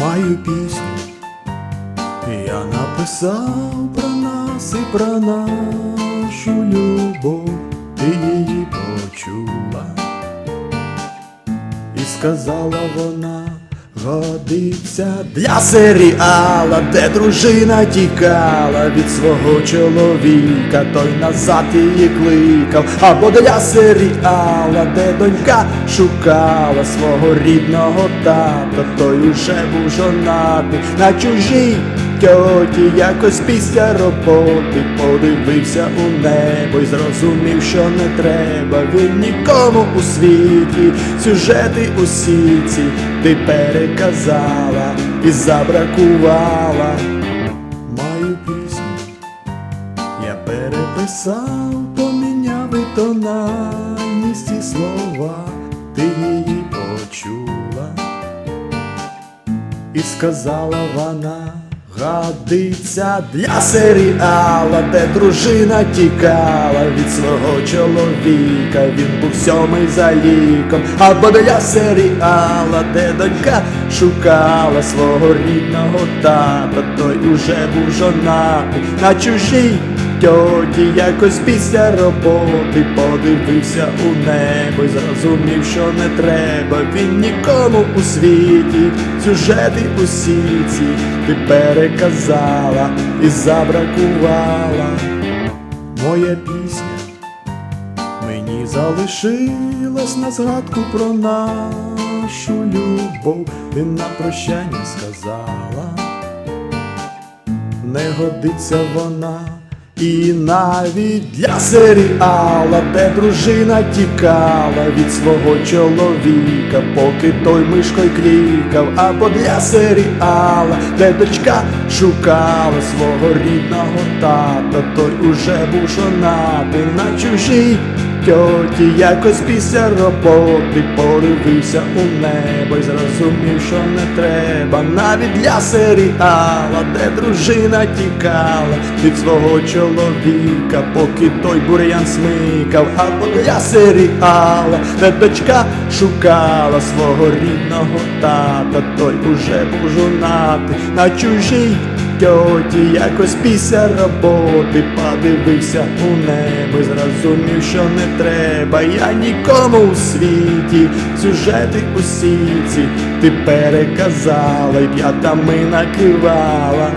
маю пісню, я написав про нас і про нашу любов, ти її почула, і сказала вона. Годиться для серіала, де дружина тікала від свого чоловіка, той назад її кликав, або для серіала, де донька шукала свого рідного тата, той уже був жонатий на чужій тьоті, якось після роботи подивився у небо і зрозумів, що не треба він нікому у світі. Сюжети усі ці ти переказала і забракувала. Маю пісню, я переписав, поміняв і тональність і слова, ти її почула. І сказала вона, годиться для серіала, де дружина тікала від свого чоловіка, він був сьомий за ліком, або для серіала, де донька шукала свого рідного тата, той уже був жонатий на чужій тьоті якось після роботи подивився у небо і зрозумів, що не треба він нікому у світі. Сюжети усі ці ти переказала і забракувала. Моя пісня мені залишилась на згадку про нашу любов, і на прощання сказала не годиться вона. І навіть для серіала, де дружина тікала від свого чоловіка, поки той мишкою клікав, або для серіала, де дочка шукала свого рідного тата, той уже був жонатий на чужій тьоті, якось після роботи подивився у небо і зрозумів, що не треба навіть для серіала, де дружина тікала від свого чоловіка, поки той бур'ян смикав, або для серіала, де дочка шукала свого рідного тата, той уже був жонатий на чужій тьоті, якось після роботи подивився у небо зрозумів, що не треба, я нікому у світі, сюжети у сіці ти переказала, і п'ятами накивала.